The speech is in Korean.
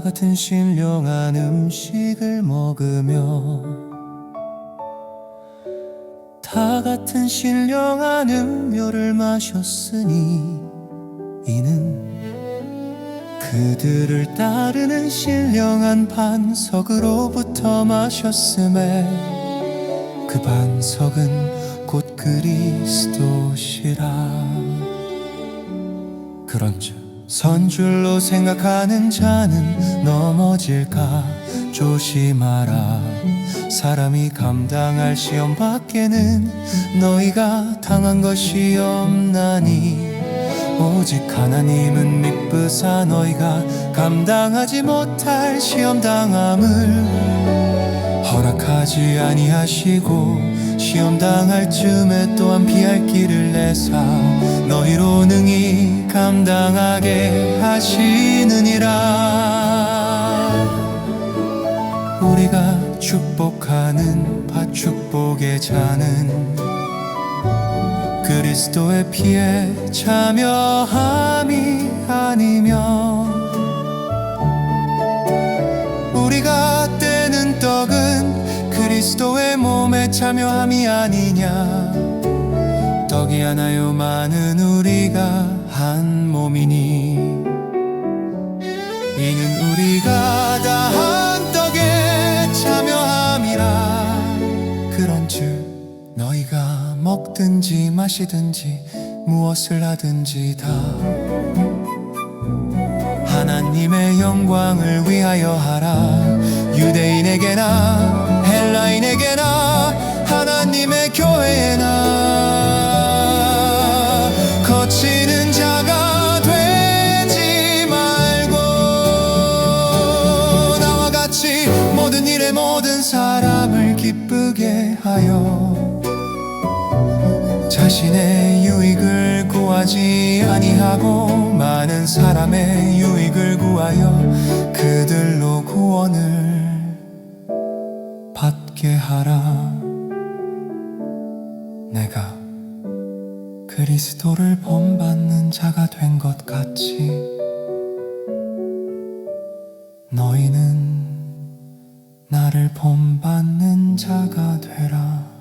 같은 신령한 음식을 먹으며 다 같은 신령한 음료를 마셨으니 이는 그들을 따르는 신령한 반석으로부터 마셨음에 그 반석은 곧 그리스도시라. 그런즉 선줄로 생각하는 자는 넘어질까? 조심하라. 사람이 감당할 시험 밖에는 너희가 당한 것이 없나니. 오직 하나님은 미쁘사 너희가 감당하지 못할 시험 당함을 허락하지 아니하시고 시험 당할 쯤에 또한 피할 길을 내사 너희로 능히 감당하게 하시느니라. 우리가 축복하는 바 축복의 자는 그리스도의 피에 참여함이 아니며 그리스도의 몸에 참여함이 아니냐. 떡이 하나요 많은 우리가 한 몸이니. 이는 우리가 다 한 떡에 참여함이라. 그런즉 너희가 먹든지 마시든지 무엇을 하든지 다. 하나님의 영광을 위하여 하라. 유대인에게나 헬라인에게나 하나님의 교회에나 거치는 자가 되지 말고 나와 같이 모든 일에 모든 사람을 기쁘게 하여 자신의 유익을 구하지 아니하고 많은 사람의 유익을 구하여 하라. 내가 그리스도를 본받는 자가 된 것 같이 너희는 나를 본받는 자가 되라